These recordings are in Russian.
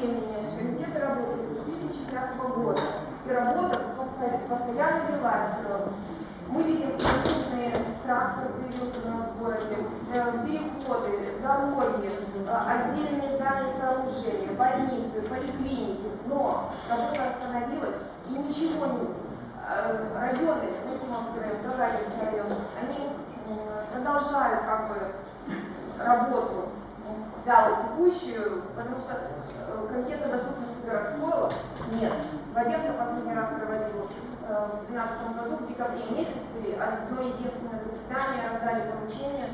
времени комитеты работают с 2005 года. И работа посто- постоянно велась. Мы видим крупные транспорт появился у нас городе, э, переходы, дороги, э, отдельные здания сооружения, больницы, поликлиники. Но работа остановилась и ничего не... э, Районы, Кимовский район, Загарьевский район, они продолжают как бы работу вяло текущую, потому что комитета доступности городского нет. Вавенко последний раз проводил э, в 2012 году, в декабре месяце, одно единственное заседание, раздали поручения,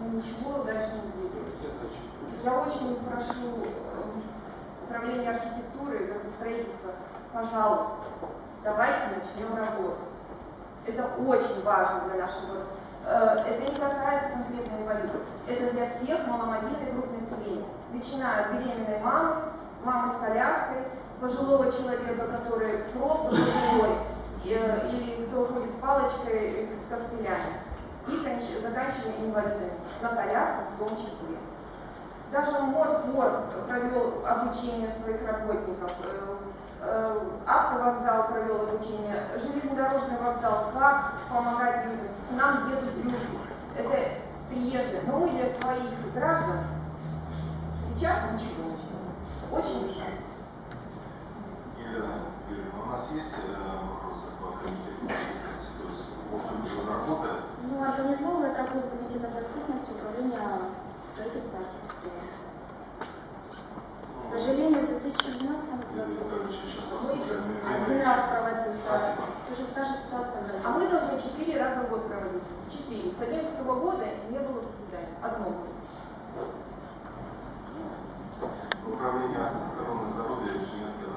но ничего дальше не двигалось. Я очень прошу э, управление архитектуры и градостроительства, пожалуйста, давайте начнем работу. Это очень важно для нашего. э, Это не касается конкретно инвалидов. Это для всех маломобильных групп населения. Начиная от беременной мамы, мамы с коляской, пожилого человека, который просто пожилой, э, или кто ходит с палочкой, с костылями, и заканчивая инвалидами, на колясках в том числе. Даже Морфорд провел обучение своих работников, э, э, автовокзал провел обучение, железнодорожный вокзал, как помогать людям. К нам едут люди. Это приезжие. Но мы для своих граждан сейчас ничего не. Очень жаль. Елена Юрьевна, у нас есть э, вопросы по комитету доступности? То есть после вышел работы, Ну, организовывает работу комитета доступности управления строительства архитектуры. К сожалению, в 2012 Юрий году один раз проводился. Спасибо. Уже та же ситуация. А мы должны четыре раза в год проводить. Четыре. С одиннадцатого года не было заседания. Управление охраны здоровья Женевской